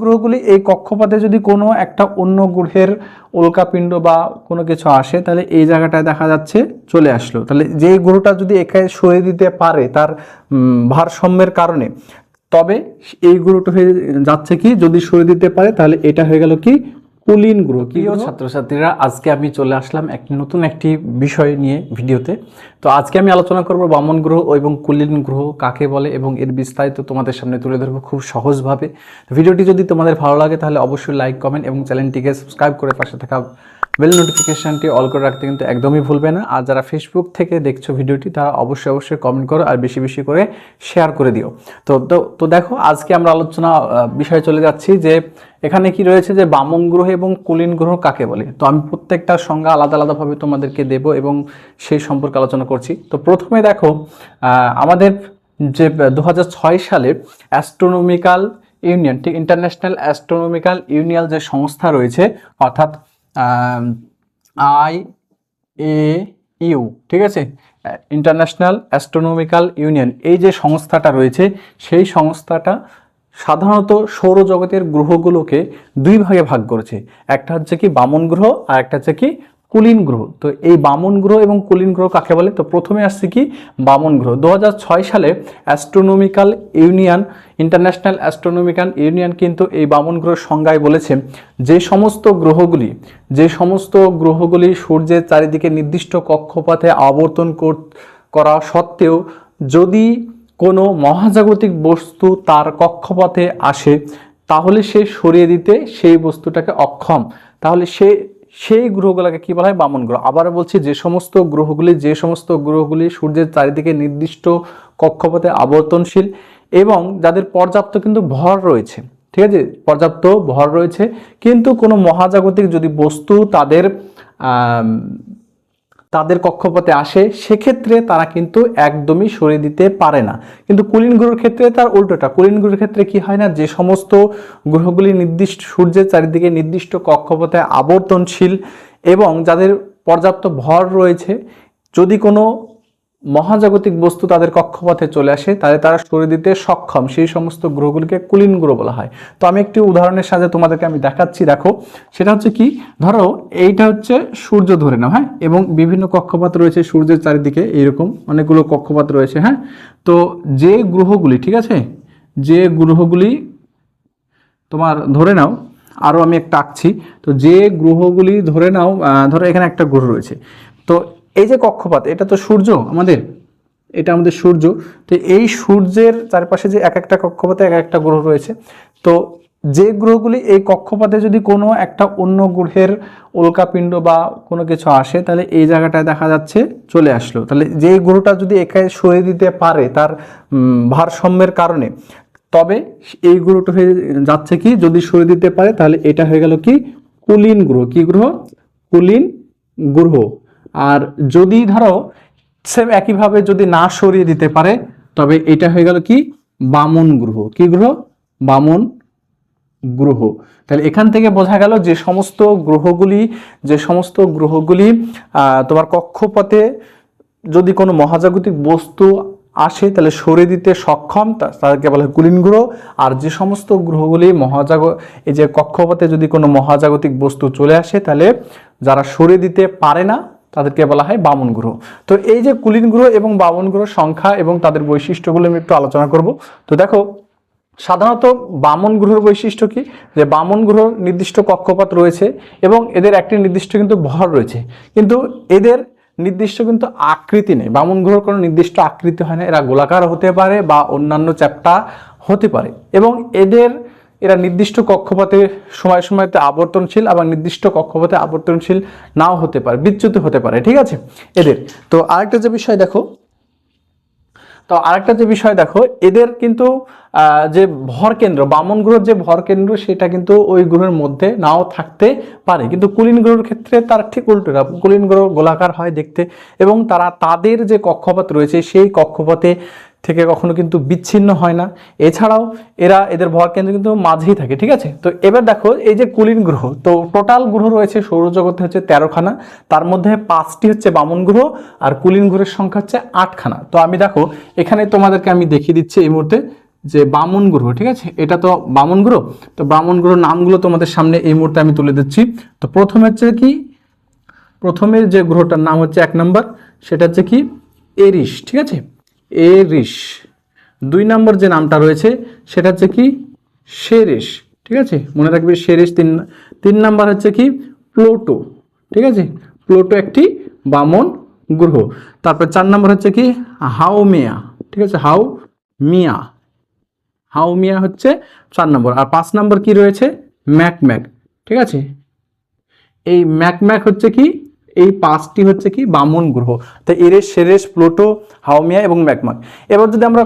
গ্রহগুলি এই কক্ষপথে যদি কোনো একটা অন্য গ্রহের উল্কাপিণ্ড বা কোনো কিছু আসে, তাহলে এই জায়গাটায় দেখা যাচ্ছে চলে আসলো। তাহলে যেই গ্রহটা যদি একে সরিয়ে দিতে পারে তার ভারসাম্যের কারণে, তবে এই গ্রহটা হয়ে যাচ্ছে কি, যদি সরিয়ে দিতে পারে তাহলে এটা হয়ে গেল কি কুলিন গ্রহ কি প্রিয় ছাত্রছাত্রীরা আজকে আমি চলে আসলাম এক নতুন একটি বিষয় নিয়ে ভিডিওতে। তো আজকে আমি আলোচনা করব বামন গ্রহ এবং কুলিন গ্রহ কাকে বলে এবং এর বিস্তারিত তোমাদের সামনে তুলে ধরবো খুব সহজভাবে। ভিডিওটি যদি তোমাদের ভালো লাগে তাহলে অবশ্যই লাইক কমেন্ট এবং চ্যানেলটিকে সাবস্ক্রাইব করে পাশে থাকা বেল নোটিফিকেশানটি অল করে রাখতে কিন্তু একদমই ভুলবে না। আর যারা ফেসবুক থেকে দেখছ ভিডিওটি, তারা অবশ্যই অবশ্যই কমেন্ট করো আর বেশি বেশি করে শেয়ার করে দিও। তো, তো- দেখো, আজকে আমরা আলোচনা বিষয়ে চলে যাচ্ছি যে এখানে কি রয়েছে যে বামন গ্রহ এবং কুলিন গ্রহ কাকে বলে? তো আমি প্রত্যেকটা সংজ্ঞা আলাদা, আলাদাভাবে তোমাদেরকে দেব এবং সেই সম্পর্কে আলোচনা করছি। তো প্রথমে দেখো আমাদের যে দু হাজার ছয় সালে অ্যাস্ট্রোনমিক্যাল ইউনিয়ন ঠিক ইন্টারন্যাশনাল অ্যাস্ট্রোনমিক্যাল ইউনিয়ন যে সংস্থা রয়েছে, অর্থাৎ আই এ ইউ ঠিক আছে? ইন্টারন্যাশনাল অ্যাস্ট্রোনমিক্যাল ইউনিয়ন এই যে সংস্থাটা রয়েছে, সেই সংস্থাটা সাধারণত সৌরজগতের গ্রহগুলোকে দুই ভাগে ভাগ করেছে। একটা হচ্ছে কি বামন গ্রহ, আর একটা হচ্ছে কি কুলিন গ্রহ। তো এই বামন গ্রহ এবং কুলিন গ্রহ কাকে বলে? তো প্রথমে আসছে কি? বামন গ্রহ। দু হাজার ছয় সালে astronomical union international astronomical union কিন্তু এই বামন গ্রহের সংজ্ঞায় বলেছে যে সমস্ত গ্রহগুলি, যে সমস্ত গ্রহগুলি সূর্যের চারিদিকে নির্দিষ্ট কক্ষপথে আবর্তন করা সত্ত্বেও যদি কোনো মহাজাগতিক বস্তু তার কক্ষপথে আসে, তাহলে সে সরিয়ে দিতে সেই বস্তুটাকে অক্ষম। তাহলে সে সেই গ্রহগুলোকে কী বলা হয়? বামন গ্রহ। আবার বলছি, যে সমস্ত গ্রহগুলি, যে সমস্ত গ্রহগুলি সূর্যের চারিদিকে নির্দিষ্ট কক্ষপথে আবর্তনশীল এবং যাদের পর্যাপ্ত কিন্তু ভর রয়েছে, ঠিক আছে? পর্যাপ্ত ভর রয়েছে। কিন্তু কোনো মহাজাগতিক যদি বস্তু তাদের তাদের কক্ষপথে আসে, সেক্ষেত্রে তারা কিন্তু একদমই সরিয়ে দিতে পারে না। কিন্তু কুলিন গ্রহের ক্ষেত্রে তার উল্টোটা। কুলিন গ্রহের ক্ষেত্রে কি হয় না? যে সমস্ত গ্রহগুলি নির্দিষ্ট, সূর্যের চারিদিকে নির্দিষ্ট কক্ষপথে আবর্তনশীল এবং যাদের পর্যাপ্ত ভর রয়েছে, যদি কোনো মহাজাগতিক বস্তু তাদের কক্ষপথে চলে আসে, তাহলে তারা সরিয়ে দিতে সক্ষম। সেই সমস্ত গ্রহগুলিকে কুলিন গ্রহ বলা হয়। তো আমি একটি উদাহরণের সাথে তোমাদেরকে আমি দেখাচ্ছি। দেখো, সেটা হচ্ছে কি? ধরো, এইটা হচ্ছে সূর্য ধরে নাও হ্যাঁ? এবং বিভিন্ন কক্ষপথ রয়েছে সূর্যের চারিদিকে, এইরকম অনেকগুলো কক্ষপথ রয়েছে হ্যাঁ? তো যে গ্রহগুলি, ঠিক আছে? যে গ্রহগুলি, তোমার ধরে নাও আরও আমি একটা আঁকছি। তো যে গ্রহগুলি ধরে নাও ধরো এখানে একটা গ্রহ রয়েছে। তো এই যে কক্ষপথ এটা তো সূর্য আমাদের, এটা আমাদের সূর্য। তো এই সূর্যের চারপাশে যে এক একটা কক্ষপথে এক একটা গ্রহ রয়েছে, তো যে গ্রহগুলি এই কক্ষপথে যদি কোনো একটা অন্য গ্রহের উল্কাপিণ্ড বা কোনো কিছু আসে, তাহলে এই জায়গাটায় দেখা যাচ্ছে চলে আসলো। তাহলে যেই গ্রহটা যদি এখানে সরিয়ে দিতে পারে তার ভারসাম্যের কারণে, তবে এই গ্রহটা হয়ে যাচ্ছে কি, যদি সরিয়ে দিতে পারে তাহলে এটা হয়ে গেল কি, কুলিন গ্রহ। কি গ্রহ? কুলিন গ্রহ। আর যদি ধরো সেম একইভাবে যদি না সরিয়ে দিতে পারে, তবে এটা হয়ে গেল কি? বামন গ্রহ। কি গ্রহ? বামন গ্রহ। তাহলে এখান থেকে বোঝা গেল যে সমস্ত গ্রহগুলি, যে সমস্ত গ্রহগুলি তোমার কক্ষপথে যদি কোনো মহাজাগতিক বস্তু আসে, তাহলে সরে দিতে সক্ষম তাদেরকে বলা হয় কুলিন গ্রহ। আর যে সমস্ত গ্রহগুলি মহাজাগ, এই যে কক্ষপথে যদি কোনো মহাজাগতিক বস্তু চলে আসে, তাহলে যারা সরিয়ে দিতে পারে না তাদেরকে বলা হয় বামন গ্রহ তো এই যে কুলিন গ্রহ এবং বামন গ্রহ সংখ্যা এবং তাদের বৈশিষ্ট্যগুলো আমি একটু আলোচনা করব। তো দেখো, সাধারণত বামন গ্রহের বৈশিষ্ট্য কি? যে বামন গ্রহ নির্দিষ্ট কক্ষপথ রয়েছে এবং এদের একটি নির্দিষ্ট কিন্তু ভর রয়েছে। কিন্তু এদের নির্দিষ্ট কিন্তু আকৃতি নেই। বামন গ্রহের কোনো নির্দিষ্ট আকৃতি হয় না। এরা গোলাকার হতে পারে বা অন্যান্য চ্যাপ্টা হতে পারে। এবং এদের এরা নির্দিষ্ট কক্ষপথে সময় সময়তে আবর্তনশীল আবার নির্দিষ্ট কক্ষপথে আবর্তনশীল নাও হতে পারে, বিচ্যুত হতে পারে, ঠিক আছে? এদের। তো আরেকটা যে বিষয় দেখো, তো আরেকটা যে বিষয় দেখো, এদের কিন্তু যে ভর কেন্দ্র, বামন গ্রহের যে ভর কেন্দ্র, সেটা কিন্তু ওই গ্রহের মধ্যে নাও থাকতে পারে। কিন্তু কুলিন গ্রহের ক্ষেত্রে তার ঠিক উল্টোটা কুলিন গ্রহ গোলাকার হয় দেখতে এবং তারা তাদের যে কক্ষপথ রয়েছে, সেই কক্ষপথে থেকে কখনো কিন্তু বিচ্ছিন্ন হয় না। এছাড়াও এরা এদের ভর কেন্দ্র কিন্তু মাঝেই থাকে, ঠিক আছে? তো এবার দেখো, এই যে কুলিন গ্রহ, তো টোটাল গ্রহ রয়েছে সৌরজগতে হচ্ছে তেরোখানা, তার মধ্যে পাঁচটি হচ্ছে বামন গ্রহ আর কুলিন গ্রহের সংখ্যা হচ্ছে আটখানা। তো আমি দেখো, এখানে তোমাদেরকে আমি দেখিয়ে দিচ্ছি এই মুহূর্তে যে বামন গ্রহ, ঠিক আছে? এটা তো বামন গ্রহ, তো বামন গ্রহ নামগুলো তোমাদের সামনে এই মুহূর্তে আমি তুলে দিচ্ছি। তো প্রথমে হচ্ছে কি? প্রথমের যে গ্রহটার নাম হচ্ছে এক নম্বর, সেটা হচ্ছে কি? এরিস ঠিক আছে? এরিস দুই নম্বর যে নামটা রয়েছে, সেটা হচ্ছে কি? শেরেশ। ঠিক আছে? মনে রাখবে শেরেশ তিন তিন নাম্বার হচ্ছে কি? প্লোটো। ঠিক আছে? প্লোটো একটি বামন গ্রহ। তারপর চার নম্বর হচ্ছে কি? হাওমিয়া। ঠিক আছে? হাউ মিয়া হাউমিয়া হচ্ছে চার নম্বর। আর পাঁচ নম্বর কি রয়েছে? ম্যাকম্যাক। ঠিক আছে? এই ম্যাকম্যাক হচ্ছে কি? এই পাঁচটি হচ্ছে কি বামন গ্রহ, তো এরেস সেরেস প্লোটো, হাওমিয়া এবং ম্যাকম্যাক এবার যদি আমরা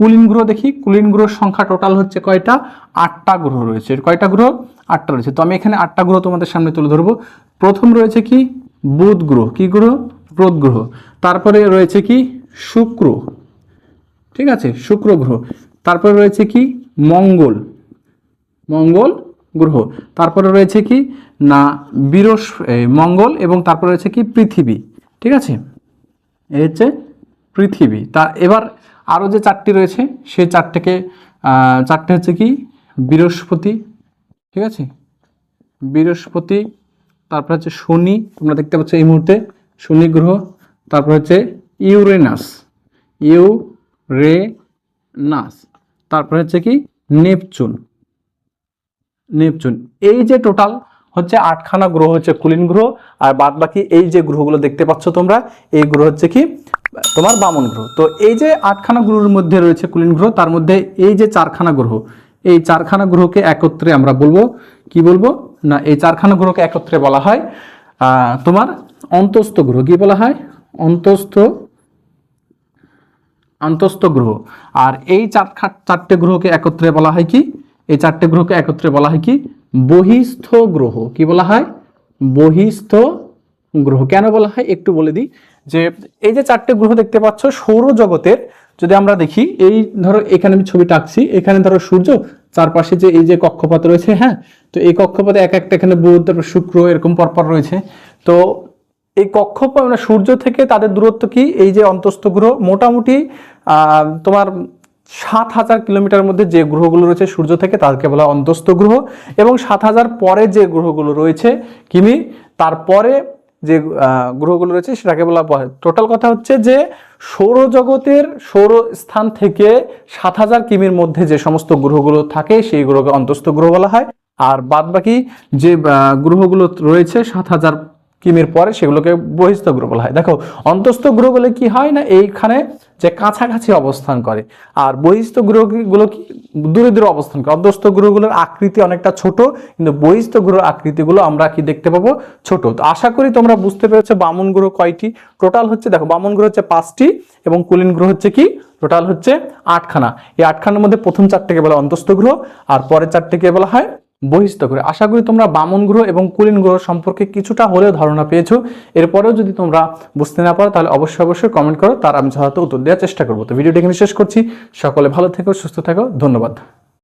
কুলিন গ্রহ দেখি, কুলিন গ্রহের সংখ্যা টোটাল হচ্ছে কয়টা? আটটা গ্রহ রয়েছে। কয়টা গ্রহ? আটটা রয়েছে। তো আমি এখানে আটটা গ্রহ তোমাদের সামনে তুলে ধরবো। প্রথম রয়েছে কি? বুধ গ্রহ। কি গ্রহ? বুধ গ্রহ। তারপরে রয়েছে কি? শুক্র। ঠিক আছে? শুক্র গ্রহ। তারপরে রয়েছে কি? মঙ্গল। মঙ্গল গ্রহ। তারপরে রয়েছে কি? না এই মঙ্গল এবং তারপরে রয়েছে কি? পৃথিবী। ঠিক আছে? এই হচ্ছে পৃথিবী। তা এবার আরও যে চারটি রয়েছে, সেই চারটেকে চারটে হচ্ছে কি? বৃহস্পতি। ঠিক আছে? বৃহস্পতি, তারপর হচ্ছে শনি। তোমরা দেখতে পাচ্ছ এই মুহূর্তে শনি গ্রহ, তারপর হচ্ছে ইউরেনাস। ইউরেনাস। তারপর হচ্ছে কি? নেপচুন। নেপচুন। এই যে টোটাল হচ্ছে আটখানা গ্রহ হচ্ছে কুলিন গ্রহ, আর বাদ বাকি এই যে গ্রহগুলো দেখতে পাচ্ছ তোমরা, এই গ্রহ হচ্ছে কি, তোমার বামন গ্রহ। তো এই যে আটখানা গ্রহের মধ্যে রয়েছে কুলিন গ্রহ, তার মধ্যে এই যে চারখানা গ্রহ, এই চারখানা গ্রহকে একত্রে আমরা বলব, কি বলব? না, এই চারখানা গ্রহকে একত্রে বলা হয় তোমার অন্তস্থ গ্রহ। কি বলা হয়? অন্তস্থ অন্তস্থ গ্রহ। আর এই চার চারটে গ্রহকে একত্রে বলা হয় কি? এই চারটে গ্রহকে একত্রে বলা হয় কি? বহিস্থ গ্রহ। কি বলা হয়? বহিস্থ গ্রহ। কেন বলা হয়? একটু বলে দিই যে এই যে চারটে গ্রহ দেখতে পাচ্ছ, সৌরজগতের, যদি আমরা দেখি, এই ধরো এখানে আমি ছবিটা আঁকছি এখানে ধরো সূর্য, চারপাশে যে এই যে কক্ষপথ রয়েছে হ্যাঁ? তো এই কক্ষপথে এক একটা এখানে বুধ, তারপর শুক্র, এরকম পরপর রয়েছে। তো এই কক্ষপথ মানে সূর্য থেকে তাদের দূরত্ব কি? এই যে অন্তস্থ গ্রহ, মোটামুটি তোমার সাত হাজার কিলোমিটার মধ্যে যে গ্রহগুলো রয়েছে সূর্য থেকে তাদেরকে বলা অন্তস্থ গ্রহ এবং সাত হাজার পরে যে গ্রহগুলো রয়েছে, কিমি, তারপরে যে গ্রহগুলো রয়েছে সেটাকে বলা টোটাল কথা হচ্ছে যে সৌরজগতের সৌর স্থান থেকে সাত হাজার কিমির মধ্যে যে সমস্ত গ্রহগুলো থাকে, সেই গ্রহকে অন্তস্থ গ্রহ বলা হয়। আর বাদবাকি যে গ্রহগুলো রয়েছে, সাত হাজার কিমির পরে সেগুলোকে বহিস্থ গ্রহ বলা হয়। দেখো, অন্তস্থ গ্রহ বলে কি হয় না? এইখানে যে কাছাকাছি অবস্থান করে। আর বহিস্থ গ্রহগুলো কি? দূরে দূরে অবস্থান করে। অন্তস্থ গ্রহগুলোর আকৃতি অনেকটা ছোট, কিন্তু বহিস্থ গ্রহ আকৃতিগুলো আমরা কি দেখতে পাবো? ছোট। তো আশা করি তোমরা বুঝতে পেরেছ বামন গ্রহ কয়টি? টোটাল হচ্ছে, দেখো, বামন গ্রহ হচ্ছে পাঁচটি এবং কুলিন গ্রহ হচ্ছে কি? টোটাল হচ্ছে আটখানা। এই আটখানার মধ্যে প্রথম চারটেকে বলা অন্তস্থ গ্রহ, আর পরের চারটেকে বলা হয় বহিস্থ করে। আশা করি তোমরা বামন গ্রহ এবং কুলিন গ্রহ সম্পর্কে কিছুটা হলেও ধারণা পেয়েছ। এরপরেও যদি তোমরা বুঝতে না পারো, তাহলে অবশ্যই অবশ্যই কমেন্ট করো। তার আমি যথাযথ উত্তর দেওয়ার চেষ্টা করব। তো ভিডিওটি এখানে শেষ করছি। সকলে ভালো থেকো, সুস্থ থাকো। ধন্যবাদ।